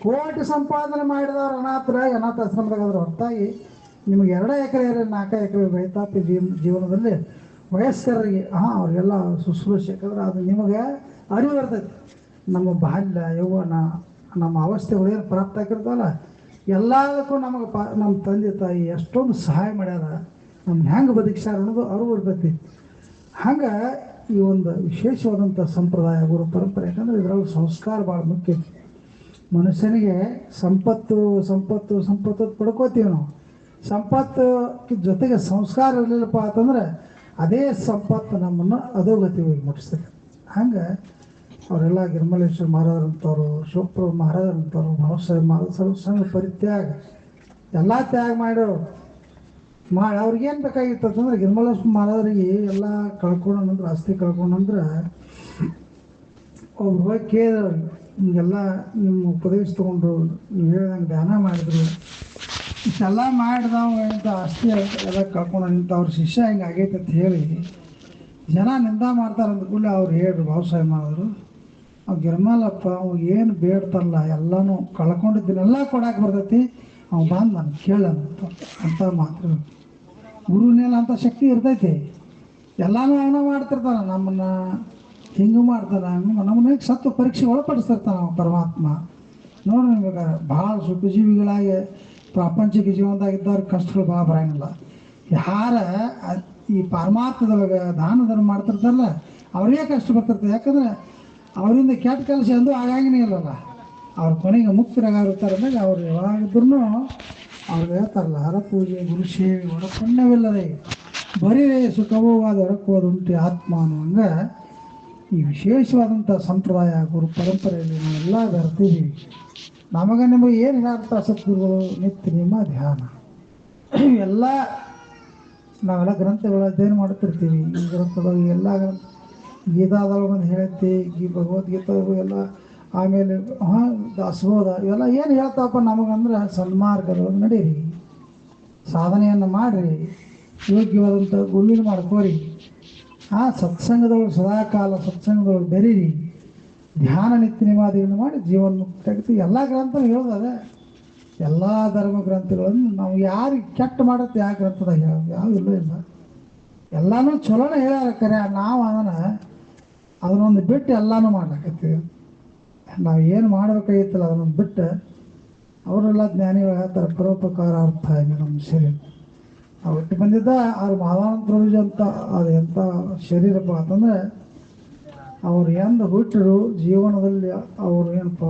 ಕೋಟಿ ಸಂಪಾದನೆ ಮಾಡಿದವ್ರು ಅನಾಥರಾಗಿ ಅನಾಥ ಅದ್ರ ಹೊರತಾಗಿ ನಿಮಗೆ ಎರಡು ಎಕರೆ ನಾಲ್ಕು ಎಕರೆ ರೈತಾಪಿ ಜೀವ ಜೀವನದಲ್ಲಿ ವಯಸ್ಕರಿಗೆ, ಹಾಂ, ಅವ್ರಿಗೆಲ್ಲ ಶುಶ್ರೂಷೆ. ಯಾಕಂದ್ರೆ ಅದು ನಿಮಗೆ ಅರಿವು ಇರ್ತೈತಿ. ನಮ್ಮ ಬಾಲ್ಯ, ಯೌವನ, ನಮ್ಮ ಅವಸ್ಥೆಗಳು ಏನು ಪ್ರಾಪ್ತ ಆಗಿರ್ತಾವಲ್ಲ, ಎಲ್ಲದಕ್ಕೂ ನಮಗೆ ಪ ನಮ್ಮ ತಂದೆ ತಾಯಿ ಎಷ್ಟೊಂದು ಸಹಾಯ ಮಾಡ್ಯಾರ. ನಮ್ಮ ಹೆಂಗೆ ಬದುಕಿಸ್ಯಾರ ಅನ್ನೋದು ಅರಿವು ಇರ್ತೈತಿ. ಹಂಗೆ ಈ ಒಂದು ವಿಶೇಷವಾದಂಥ ಸಂಪ್ರದಾಯ ಗುರು ಪರಂಪರೆ, ಯಾಕಂದ್ರೆ ಇದರಲ್ಲಿ ಸಂಸ್ಕಾರ ಭಾಳ ಮುಖ್ಯ. ಮನುಷ್ಯನಿಗೆ ಸಂಪತ್ತು ಸಂಪತ್ತು ಸಂಪತ್ತು ಪಡ್ಕೋತೀವಿ ನಾವು. ಸಂಪತ್ತು ಜೊತೆಗೆ ಸಂಸ್ಕಾರ ಇರಲಿಲ್ಲಪ್ಪ ಅಂತಂದ್ರೆ ಅದೇ ಸಂಪತ್ತು ನಮ್ಮನ್ನು ಅಧೋಗತಿ ಹೋಗಿ ಮುಟ್ಟಿಸ್ತದೆ ಹಂಗೆ ಅವರೆಲ್ಲ ಗಿರ್ಮಲೇಶ್ವರ ಮಹಾರಾಜರಂಥವ್ರು ಶಿವಪ್ರಭು ಮಹಾರಾಜರಂಥವ್ರು ಭಾವಸಾಹೇಬ್ ಮಹಾರಾಜ ಸರ್ವ ಸಂಘ ಪರಿತ್ಯಾಗ, ಎಲ್ಲ ತ್ಯಾಗ ಮಾಡ್ಯಾರು ಮಾಡಿ ಅವ್ರಿಗೇನು ಬೇಕಾಗಿತ್ತು ಅಂತಂದ್ರೆ ಗಿರ್ಮಲೇಶ್ವರ ಮಾಡೋರಿಗೆ ಎಲ್ಲ ಕಳ್ಕೊಂಡ್ರೆ ಆಸ್ತಿ ಕಳ್ಕೊಂಡ್ರೆ ಒಬ್ರು ಹೋಗಿ ಕೇಳಿದ್ರು, ಹಿಂಗೆಲ್ಲ ನಿಮ್ಮ ಉಪದೇಶ ತೊಗೊಂಡು ನೀವು ಹೇಳ್ದಂಗೆ ಧ್ಯಾನ ಮಾಡಿದ್ರು. ಇಷ್ಟೆಲ್ಲ ಮಾಡಿದವ ಇಂಥ ಆಸ್ತಿ ಎಲ್ಲ ಕಳ್ಕೊಂಡು ನಿಂತ ಅವ್ರ ಶಿಷ್ಯ ಹಿಂಗೆ ಆಗೈತೆ ಅಂತ ಹೇಳಿ ಜನ ನಿಂದ ಮಾಡ್ತಾರೆ ಅಂದ ಕೂಡಲೇ ಅವ್ರು ಹೇಳ್ರು ಸಾಹೇಬ್ ಮಾಡಿದ್ರು ಅವ್ ಗಿರ್ಮಲಪ್ಪ ಅವ್ ಏನು ಬೇಡ್ತಾರಲ್ಲ ಎಲ್ಲನೂ ಕಳ್ಕೊಂಡಿದ್ದನ್ನೆಲ್ಲ ಕೊಡಕ್ಕೆ ಬರ್ತೈತಿ, ಅವ್ನು ಬಂದು ನಾನು ಕೇಳಂತ ಅಂತ ಮಾತು ಗುರುವಿನೆಲ್ಲ ಅಂತ ಶಕ್ತಿ ಇರ್ತೈತಿ. ಎಲ್ಲಾನು ಅವನ ಮಾಡ್ತಿರ್ತಾನ ನಮ್ಮನ್ನ ಹಿಂಗೆ ಮಾಡ್ತಾನೆ ನಮ್ಮನ್ನ ಸತ್ತು ಪರೀಕ್ಷೆ ಒಳಪಡಿಸ್ತಿರ್ತಾನ ಪರಮಾತ್ಮ. ನೋಡಿ ನಿಮ್ಗೆ ಭಾಳ ಸುಖಜೀವಿಗಳಾಗಿ ಪ್ರಾಪಂಚಿಕ ಜೀವನದಾಗಿದ್ದವ್ರಿಗೆ ಕಷ್ಟಗಳು ಭಾಳ ಬರಂಗಿಲ್ಲ. ಯಾರ ಈ ಪರಮಾತ್ಮದೊಳಗೆ ದಾನ ಧರ್ಮ ಮಾಡ್ತಿರ್ತಾರಲ್ಲ, ಅವರೇ ಕಷ್ಟ ಬರ್ತಿರ್ತಾರೆ ಯಾಕಂದ್ರೆ ಅವರಿಂದ ಕೆಟ್ಟ ಕೆಲಸ ಎಂದೂ ಆಗಂಗನೇ ಇಲ್ಲಲ್ಲ. ಅವ್ರ ಕೊನೆಗೆ ಮುಕ್ತರಾಗಿರ್ತಾರೆ ಅಂದಾಗ ಅವ್ರು ಯಾವಾಗಿದ್ರು ಅವ್ರು ಹೇಳ್ತಾರಲ್ಲ ಹರ ಪೂಜೆ ಗುರು ಸೇವೆ ಬರೀ ಸುಖವಾದ ಆದ ಹೊರಕುವುದುಂಟು ಆತ್ಮ ಅನ್ನುವಂಗ ಈ ವಿಶೇಷವಾದಂಥ ಸಂಪ್ರದಾಯ, ಗುರು ಪರಂಪರೆಯಲ್ಲಿ ನಾವೆಲ್ಲ ಬರ್ತೀವಿ ನಮಗೆ ನಿಮಗೆ ಏನು ಹೇಳ್ತಾ ಸದ್ಗುರುಗಳು, ನಿತ್ಯ ನಿಮ್ಮ ಧ್ಯಾನ. ಎಲ್ಲ ನಾವೆಲ್ಲ ಗ್ರಂಥಗಳು ಅಧ್ಯಯನ ಮಾಡ್ತಿರ್ತೀವಿ. ಈ ಗ್ರಂಥದೊಳಗೆ ಎಲ್ಲ ಗ್ರಂಥ ಗೀತಾದೊಳಗೆ ಒಂದು ಹೇಳೈತಿ ಈ ಭಗವದ್ಗೀತೆ ಎಲ್ಲ ಆಮೇಲೆ, ಹಾಂ ದಾಸಬೋಧ ಇವೆಲ್ಲ ಏನು ಹೇಳ್ತಾವಪ್ಪ ನಮಗಂದ್ರೆ ಸನ್ಮಾರ್ಗದೊಳಗೆ ನಡೀರಿ. ಸಾಧನೆಯನ್ನು ಮಾಡಿರಿ. ಯೋಗ್ಯವಾದಂಥ ಗುಂಡಿನ ಮಾಡ್ಕೋರಿ ಆ ಸತ್ಸಂಗದೊಳಗೆ ಸದಾಕಾಲ ಸತ್ಸಂಗದೊಳಗೆ ಬೆರೀರಿ. ಧ್ಯಾನ ನಿತ್ಯ ನಿವಾದಿಗಳನ್ನು ಮಾಡಿ ಜೀವನ ತೆಗೆದು ಎಲ್ಲ ಗ್ರಂಥ ಹೇಳೋದದ. ಎಲ್ಲ ಧರ್ಮ ಗ್ರಂಥಗಳನ್ನು ನಾವು ಯಾರಿಗೆ ಕೆಟ್ಟ ಮಾಡುತ್ತೆ ಯಾವ ಗ್ರಂಥದಾಗ ಹೇಳೋದು ಯಾವ ಇಲ್ಲ ಇಲ್ಲ. ಎಲ್ಲಾನು ಚಲೋನೇ ಹೇಳ್ಯಾರ ಕರೆ. ನಾವು ಅದನ್ನು, ಅದನ್ನೊಂದು ಬಿಟ್ಟು ಎಲ್ಲನೂ ಮಾಡ್ಲಕತ್ತೀವಿ. ನಾವು ಏನು ಮಾಡ್ಬೇಕಾಗಿತ್ತಲ್ಲ ಅದನ್ನು ಬಿಟ್ಟು ಅವರೆಲ್ಲ ಜ್ಞಾನಿಗಳು ಹೇಳ್ತಾರೆ ಪರೋಪಕಾರ ಅರ್ಥ ಇದೆ ನಮ್ಮ ಶರೀರ. ನಾವು ಹುಟ್ಟಿ ಬಂದಿದ್ದ ಅವ್ರು ಮಾದಾನಂದ ಪ್ರಭುಜ ಅಂತ, ಅದು ಎಂಥ ಶರೀರಪ್ಪ ಅಂತಂದರೆ, ಅವ್ರು ಎಂದು ಹುಟ್ಟರು ಜೀವನದಲ್ಲಿ ಅವರು ಏನಪ್ಪ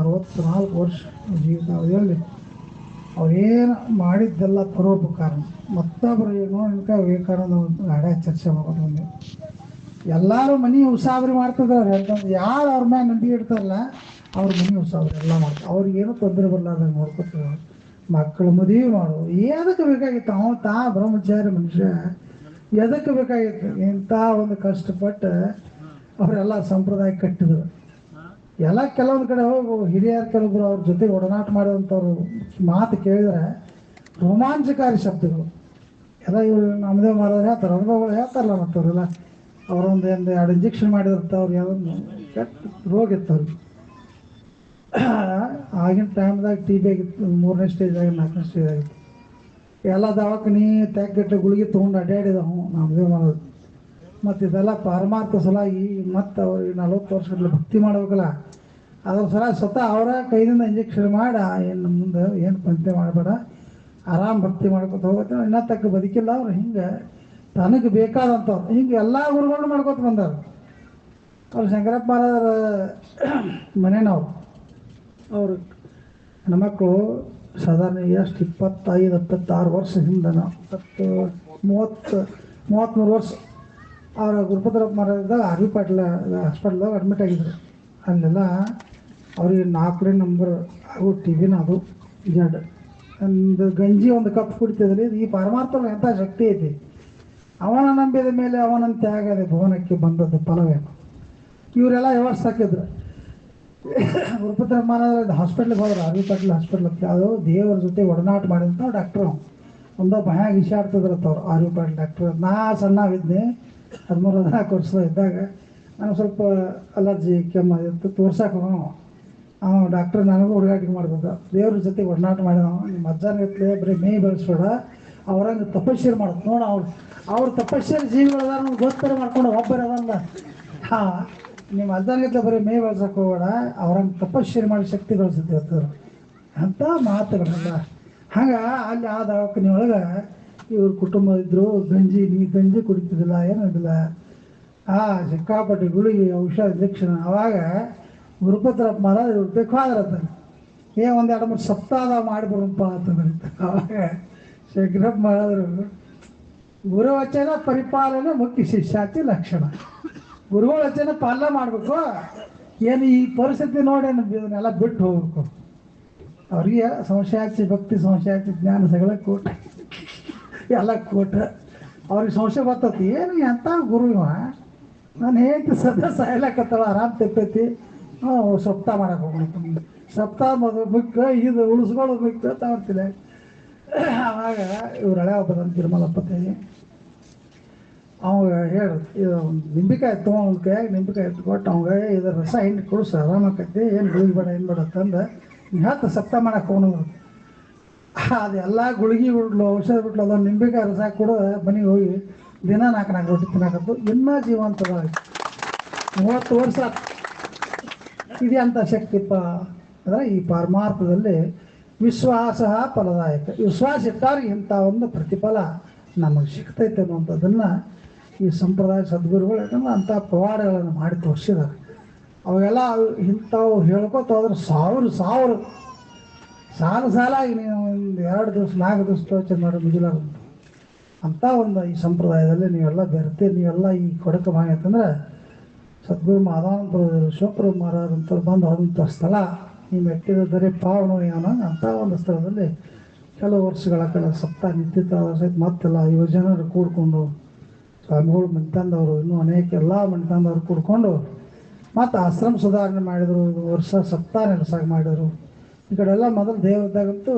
ಅರವತ್ತು ನಾಲ್ಕು ವರ್ಷ ಜೀವಿತ ಅವಧಿಯಲ್ಲಿ ಅವ್ರೇನು ಮಾಡಿದ್ದೆಲ್ಲ ಪರೋಪಕಾರ. ಮತ್ತೊಬ್ಬರು ಈಗ ನೋಡಿ ವಿವೇಕಾನಂದ ಗಾಡ್ಯಾಗ ಚರ್ಚೆ ಮಾಡೋದು ಬಂದೆ. ಎಲ್ಲರೂ ಮನೆ ಉಸಾಬರಿ ಮಾಡ್ತಿದ್ದಾರೆ ಯಾಕಂದ್ರೆ ಯಾರು ಅವ್ರ ಮ್ಯಾಗ ನಂಬಿ ಇಡ್ತಾರಲ್ಲ, ಅವ್ರ ಮನೆ ಉಸಾಬರಿ ಎಲ್ಲ ಮಾಡ್ತಾರೆ. ಅವ್ರಿಗೇನು ತೊಂದರೆ ಬರ್ಲಾರ್ದಂಗೆ ನೋಡ್ಕೊತಾರೆ. ಮಕ್ಕಳು ಮದುವೆ ಮಾಡು. ಎದಕ್ಕೆ ಬೇಕಾಗಿತ್ತು ಅವ ತಾ ಬ್ರಹ್ಮಚಾರಿ ಮನುಷ್ಯ? ಎದಕ್ಕೆ ಬೇಕಾಗಿತ್ತು? ಇಂಥ ಒಂದು ಕಷ್ಟಪಟ್ಟು ಅವರೆಲ್ಲ ಸಂಪ್ರದಾಯ ಕಟ್ಟಿದ್ರು. ಎಲ್ಲ ಕೆಲವೊಂದು ಕಡೆ ಹೋಗಿ, ಹಿರಿಯರು ಕೆಲವೊಬ್ರು ಅವ್ರ ಜೊತೆ ಒಡನಾಟ ಮಾಡಿದಂಥವ್ರು ಮಾತು ಕೇಳಿದ್ರೆ ರೋಮಾಂಚಕಾರಿ ಶಬ್ದಗಳು. ಎಲ್ಲ ಇವರು ನಮ್ಮದೇ ಮಾಡೋರು ಹೇಳ್ತಾರೆ ಅನುಭವಗಳು ಹೇಳ್ತಾರಲ್ಲ ಮತ್ತು ಅವರೆಲ್ಲ ಅವರೊಂದು ಒಂದು ಎರಡು ಇಂಜೆಕ್ಷನ್ ಮಾಡಿದಂತ ಅವ್ರಿಗೆ ಯಾವ್ದು ಕೆಟ್ಟ ರೋಗ ಇತ್ತು ಅವ್ರಿಗೆ. ಆಗಿನ ಟೈಮ್ದಾಗ ಟಿ ಬಿ ಆಗಿತ್ತು, ಮೂರನೇ ಸ್ಟೇಜ್ ಆಗಿ ನಾಲ್ಕನೇ ಸ್ಟೇಜ್ ಆಗಿತ್ತು ಎಲ್ಲ ದವಾಖಾನಿ ತೆಗ್ಗಟ್ಟೆ ಗುಳಿಗೆ ತೊಗೊಂಡು ಅಡ್ಡಾಡಿದವು ನಮ್ಮದೇ ಮಾಡೋದು. ಮತ್ತು ಇದೆಲ್ಲ ಪಾರಮಾರ್ಥ ಸಲಾಗಿ ಮತ್ತು ಅವ್ರಿಗೆ ನಲ್ವತ್ತು ವರ್ಷದಲ್ಲಿ ಭಕ್ತಿ ಮಾಡಬೇಕಲ್ಲ. ಅದ್ರ ಸಲ ಸ್ವತಃ ಅವರ ಕೈದಿಂದ ಇಂಜೆಕ್ಷನ್ ಮಾಡಿ ಏನು ಮುಂದೆ ಏನು ಪಂತೆ ಮಾಡಬೇಡ. ಆರಾಮ್ ಭಕ್ತಿ ಮಾಡ್ಕೊತ ಹೋಗುತ್ತೆ ಇನ್ನ ತಕ್ಕ ಬದುಕಿಲ್ಲ ಅವ್ರು, ಹಿಂಗೆ ತನಗೆ ಬೇಕಾದಂಥವ್ರು ಹಿಂಗೆ ಎಲ್ಲ ಗುರುಗಳು ಮಾಡ್ಕೊತ ಬಂದಾರ. ಅವ್ರು ಶಂಕರಪ್ಪ ಮಹಾರಾಜರ ಮನೆನವ್ರು ಅವರು ಹೆಣ್ಮಕ್ಳು ಸಾಧಾರಣ ಎಷ್ಟು, ಇಪ್ಪತ್ತೈದು, ಇಪ್ಪತ್ತಾರು ವರ್ಷ ಹಿಂದೆ ನಾವು. ಇಪ್ಪತ್ತು, ಮೂವತ್ತು, ಮೂವತ್ತ್ಮೂರು ವರ್ಷ. ಅವರ ಗುರುಪದ್ರಪ್ಪ ಮಹಾರಾಜದಾಗ ಆರ್ ವಿ ಪಾಟೀಲ ಹಾಸ್ಪಿಟ್ಲ್ದಾಗ ಅಡ್ಮಿಟ್ ಆಗಿದ್ರು. ಅಲ್ಲೆಲ್ಲ ಅವ್ರಿಗೆ ನಾಲ್ಕನೇ ನಂಬರ್ ಅವು ಟಿ ವಿನ ಅದು. ಜಡ್ ಒಂದು ಗಂಜಿ ಒಂದು ಕಪ್ ಕುಡಿತಿದ್ರಿ ಈ ಪರಮಾರ್ಥ ಎಂಥ ಶಕ್ತಿ ಐತಿ. ಅವನ ನಂಬಿದ ಮೇಲೆ ಅವನಂತೆ ಆಗದೆ ಭುವನಕ್ಕೆ ಬಂದದ್ದು ಫಲವೇನು ಇವರೆಲ್ಲ ವ್ಯವಸ್ಥೆ ಹಾಕಿದ್ರು ಗುರುಪತ್ರ ಮಹಾರಾಜ ಹಾಸ್ಪಿಟ್ಲಿಗೆ ಹೋದ್ರು ಆರ್ ವಿ ಪಾಟೀಲ್ ಹಾಸ್ಪಿಟ್ಲ್ ಅದು ದೇವರ ಜೊತೆ ಒಡನಾಟ ಮಾಡಿದಂಥ ಡಾಕ್ಟ್ರು ಒಂದು ಭಯ ವಿಷಾಡ್ತಿದ್ರತ್ತ ಅವ್ರು ಆರ್ ವಿ ಪಾಟೀಲ್ ಡಾಕ್ಟ್ರು ನಾ ಸಣ್ಣವಿದ್ದೆ, ಹದಿಮೂರು ಹದಿನಾಲ್ಕು ವರ್ಷದ ಇದ್ದಾಗ ನಾನು ಸ್ವಲ್ಪ ಅಲರ್ಜಿ ಕೆಮ್ಮ ಇತ್ತು ತೋರ್ಸಕ್ಕೆ ಹೋಗೋಣ ಅವ ಡಾಕ್ಟರ್ ನನಗೂ ಹುಡುಗಾಟಿಗೆ ಮಾಡ್ತಿದ್ದ. ದೇವ್ರ ಜೊತೆ ಒಡನಾಟ ಮಾಡಿದವ ನಿಮ್ಮ ಅಜ್ಜನ ಇತ್ತಲೆ ಬರೀ ಮೇ ಬೆಳೆಸ್ಬೇಡ. ಅವ್ರಂಗೆ ತಪಸ್ಸೇರಿ ಮಾಡುತ್ತೆ ನೋಡ ಅವ್ರು, ಅವ್ರ ತಪಸ್ಸೇರಿ ಜೀವಿಗಳದ ನಮ್ಗೆ ಗೊತ್ತರ ಮಾಡ್ಕೊಂಡು ಒಬ್ಬರ ಬಂದ. ಹಾ, ನಿಮ್ಮ ಅಜ್ಜನಿಗೆ ಬರೀ ಮೇ ಬೆಳ್ಸಕ್ಕೆ ಹೋಗೋಣ ಅವ್ರಂಗೆ ತಪಸ್ಸೇರಿ ಮಾಡಿ ಶಕ್ತಿ ಗಳಿಸುತ್ತೆ ಇವತ್ತು. ಅಂತ ಮಾತುಗಳಲ್ಲ ಹಂಗೆ ಅಲ್ಲಿ ಆ ದವಾಖಾನೆ ಒಳಗೆ ಇವ್ರ ಕುಟುಂಬ ಇದ್ರು, ಗಂಜಿ, ನೀ ಗಂಜಿ ಕುಡಿತಿದ್ದಿಲ್ಲ, ಏನೂ ಇದಿಲ್ಲ ಆ ಸಿಕ್ಕಾಪಟ್ಟೆ ಗುಳಿಗೆ ಔಷಧ ಲಕ್ಷಣ ಅವಾಗ ಗುರುಪತ್ರಪ್ಪ ಮಹಾರಾಜ್ ಇವ್ರು ಬೇಕಾದ್ರತ್ತ ಏ ಒಂದು ಎರಡು ಮೂರು ಸಪ್ತಾಹ ಮಾಡಿಬಿಡಪ್ಪ ಅಂತ ಅವಾಗ ಶಂಕರಪ್ಪ ಮಾಡಿದ್ರು ಗುರುವಚನ ಪರಿಪಾಲನೆ ಮುಖ್ಯ ಶಿಷ್ಯಾತಿ ಲಕ್ಷಣ. ಗುರುಗಳ ವಚನ ಪಾಲನೆ ಮಾಡಬೇಕು. ಏನು ಈ ಪರಿಸ್ಥಿತಿ ನೋಡಿ ಇದನ್ನೆಲ್ಲ ಬಿಟ್ಟು ಹೋಗ್ಬೇಕು. ಅವ್ರಿಗೆ ಸಂಶಯ ಭಕ್ತಿ ಸಂಶಯ ಜ್ಞಾನ ಸಗಳ ಕೂಟ. ಎಲ್ಲ ಕೂಟ. ಅವ್ರಿಗೆ ಸಂಶಯ ಬರ್ತೈತಿ. ಏನು ಎಂಥ ಗುರು ಇವ? ನಾನು ಹೇಳ್ತಿ ಸದಾ ಸಾಯ್ಲಕತ್ತವ ಆರಾಮ್ ಹ್ಞೂ ಸಪ್ತಾಹ ಮಾಡಕ್ಕೆ ಹೋಗ್ಬೇಕು ಸಪ್ತಾಹ ಮುಖ್ಯ, ಇದು ಉಳಿಸ್ಕೊಳ್ಳೋದು ಮುಖ್ಯ ತಗೊಳ್ತಿಲ್ಲ ಆವಾಗ ಇವ್ರು ಹಳೆ ಒಬ್ಬ ತಿರುಮಲಪ್ಪ ಅವಾಗ ಹೇಳು, ಇದು ನಿಂಬಿಕಾಯಿ ತೊಗೊಂಡು ಒಂದು ಕೈಯಾಗ ನಿಂಬಿಕಾಯಿ ಕೊಟ್ಟು ಅವಾಗ ಇದ್ರ ರಸ ಹಿಂಡಿ ಕುಡಿಸು ಆರಾಮಾಕೈತಿ ಏನು ಗುಳಿಗೆ ಬೇಡ, ಏನು ಬೇಡ ತಂದು ಹೇಳ್ತ ಸಪ್ತ ಮಾಡಕ್ಕೆ ಹೋಗೋದು ಅದೆಲ್ಲ ಗುಳಿಗೆ ಬಿಡ್ಲು ಔಷಧ ಬಿಟ್ಲು, ಅದೊಂದು ನಿಂಬಿಕಾಯಿ ರಸ ಕೊಡು, ಮನೆಗೆ ಹೋಗಿ ದಿನ ನಾಲ್ಕು ನಾಲ್ಕು ರೊಟ್ಟಿ ತಿನ್ನಾಕತ್ತು. ಇನ್ನೂ ಜೀವಂತದ ಮೂವತ್ತು ವರ್ಷ. ಇದೆ ಅಂತ ಶಕ್ತಿಪ್ಪ ಅಂದರೆ ಈ ಪರಮಾರ್ಥದಲ್ಲಿ ವಿಶ್ವಾಸ ಫಲದಾಯಕ. ವಿಶ್ವಾಸ ಇಟ್ಟವ್ರಿಗೆ ಇಂಥ ಒಂದು ಪ್ರತಿಫಲ ನಮಗೆ ಸಿಗ್ತೈತೆ ಅನ್ನುವಂಥದ್ದನ್ನು ಈ ಸಂಪ್ರದಾಯ ಸದ್ಗುರುಗಳು ಯಾಕಂದ್ರೆ ಅಂಥ ಪವಾಡಗಳನ್ನು ಮಾಡಿ ತೋರಿಸಿದ್ದಾರೆ. ಅವೆಲ್ಲ ಇಂಥವು ಹೇಳ್ಕೊತ ಹೋದ್ರೆ ಸಾವಿರ ಸಾವಿರ. ಸಾಲ ಸಾಲಾಗಿ ನೀವು ಒಂದು ಎರಡು ದಿವಸ, ನಾಲ್ಕು ದಿವಸ ಯೋಚನೆ ಮಾಡಿ ಮುಗಿಲಾರ ಅಂಥ ಒಂದು ಈ ಸಂಪ್ರದಾಯದಲ್ಲಿ ನೀವೆಲ್ಲ ಬೆರೆತಿ ನೀವೆಲ್ಲ ಈ ಕೊಡಕ ಭಾಗತ್ತಂದ್ರೆ ಸದ್ಗುರು ಮಾದಾನಂದ ಶಿವಪುರ ಮಹಾರಾಜ್ ಅಂತ ಬಂದು ಹೋದಂಥ ಸ್ಥಳ. ನೀವು ಮೆಟ್ಟಿದ ದರಿ ಪಾವನ ಯಾನ ಅಂಥ ಒಂದು ಸ್ಥಳದಲ್ಲಿ ಕೆಲವು ವರ್ಷಗಳ ಕಾಲ ಸಪ್ತ ನಿಂತಿದ್ದ ಸಹಿತ ಮತ್ತೆಲ್ಲ ಐವತ್ತು ಜನರು ಕೂಡ್ಕೊಂಡು ಸ್ವಾಮಿಗಳು ಮಂತಂದವರು ಇನ್ನೂ ಅನೇಕ ಎಲ್ಲ ಮಂತಂದವರು ಕೂಡ್ಕೊಂಡು ಮತ್ತು ಆಶ್ರಮ ಸುಧಾರಣೆ ಮಾಡಿದರು ವರ್ಷ ಸಪ್ತ ನೆಲೆಸಾಗಿ ಮಾಡಿದರು. ಈ ಕಡೆ ಎಲ್ಲ ಮೊದಲು ದೇವರದಾಗಂತೂ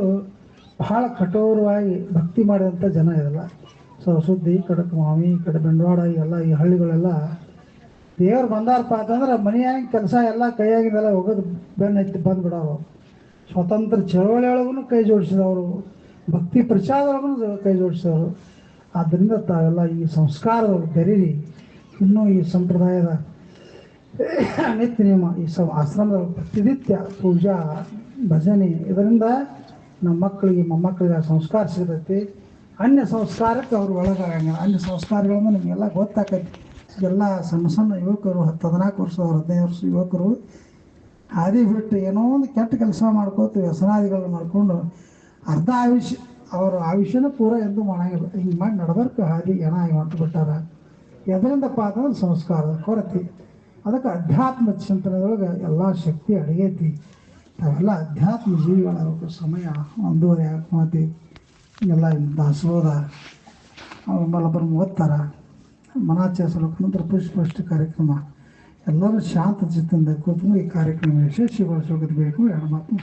ಬಹಳ ಕಠೋರವಾಗಿ ಭಕ್ತಿ ಮಾಡಿದಂಥ ಜನ ಇದೆಲ್ಲ ಸರಸ್ವತಿ ಈ ಕಡೆ ಮಾವಿ ಈ ಕಡೆ ಎಲ್ಲ ಈ ಹಳ್ಳಿಗಳೆಲ್ಲ ದೇವ್ರು ಬಂದಾರಪ್ಪ ಅಂತಂದ್ರೆ ಮನೆಯಾಗ ಕೆಲಸ ಎಲ್ಲ ಕೈಯಾಗಿದ್ದೆಲ್ಲ ಹೋಗೋದು ಬೆನ್ನ ಎತ್ತಿ ಬಂದ್ಬಿಡೋರು. ಸ್ವತಂತ್ರ ಚಳವಳಿ ಒಳಗೂ ಕೈ ಜೋಡಿಸಿದವರು. ಭಕ್ತಿ ಪ್ರಚಾರದೊಳಗೂ ಕೈ ಜೋಡಿಸಿದವರು. ಆದ್ದರಿಂದ ತಾವೆಲ್ಲ ಈ ಸಂಸ್ಕಾರದವರು ಬೆರೀರಿ. ಇನ್ನೂ ಈ ಸಂಪ್ರದಾಯದ ನಿತ್ಯ ನಿಯಮ, ಈ ಸ ಆಶ್ರಮದ ಪ್ರತಿನಿತ್ಯ ಪೂಜಾ, ಭಜನೆ, ಇದರಿಂದ ನಮ್ಮ ಮಕ್ಕಳಿಗೆ, ಮೊಮ್ಮಕ್ಕಳಿಗೆ ಸಂಸ್ಕಾರ ಸಿಗತೈತಿ. ಅನ್ಯ ಸಂಸ್ಕಾರಕ್ಕೆ ಅವ್ರು ಒಳಗಾಗಂಗಿಲ್ಲ. ಅನ್ಯ ಸಂಸ್ಕಾರಗಳನ್ನು ನಿಮಗೆಲ್ಲ ಗೊತ್ತಾಕೈತಿ. ಎಲ್ಲ ಸಣ್ಣ ಸಣ್ಣ ಯುವಕರು ಹತ್ತು ಹದಿನಾಲ್ಕು ವರ್ಷ ಹದಿನೈದು ವರ್ಷ ಯುವಕರು ಹಾದಿ ಬಿಟ್ಟು ಏನೋ ಒಂದು ಕೆಟ್ಟ ಕೆಲಸ ಮಾಡ್ಕೋತ ವ್ಯಸನಾದಿಗಳನ್ನ ಮಾಡ್ಕೊಂಡು ಅರ್ಧ ಆಯುಷ್ಯ ಅವರ ಆಯುಷ್ಯನ ಪೂರ ಎಂದು ಮಾಡಂಗಿಲ್ಲ. ಹಿಂಗೆ ಮಾಡಿ ನಡ್ಬರ್ಕ ಹಾದಿ ಏನ ಹೊಂಟು ಬಿಟ್ಟಾರ. ಎದರಿಂದಪ್ಪ ಅಂತಂದ್ರೆ ಸಂಸ್ಕಾರದ ಕೊರತೆ. ಅದಕ್ಕೆ ಅಧ್ಯಾತ್ಮ ಚಿಂತನೆದೊಳಗೆ ಎಲ್ಲ ಶಕ್ತಿ ಅಡಗೈತಿ. ತಾವೆಲ್ಲ ಅಧ್ಯಾತ್ಮ ಜೀವಿಗಳ ಸಮಯ ಒಂದೂವರೆ ಆತ್ಮಹತ್ಯೆ. ಎಲ್ಲ ದಾಸೋದ ಮಲಬರ್ ಓದ್ತಾರ. ಮನಾಚರಿಸಬೇಕು ನಂತರ ಪುಷ್ಪಷ್ಟ ಕಾರ್ಯಕ್ರಮ ಎಲ್ಲರೂ ಶಾಂತ ಚಿತ್ತದಿಂದ ಕೂತ್ಕೊಂಡು ಈ ಕಾರ್ಯಕ್ರಮ ಯಶಸ್ವಿಗೊಳಿಸೋಕೆ ಬೇಕು ಎರಡು ಮಾತು.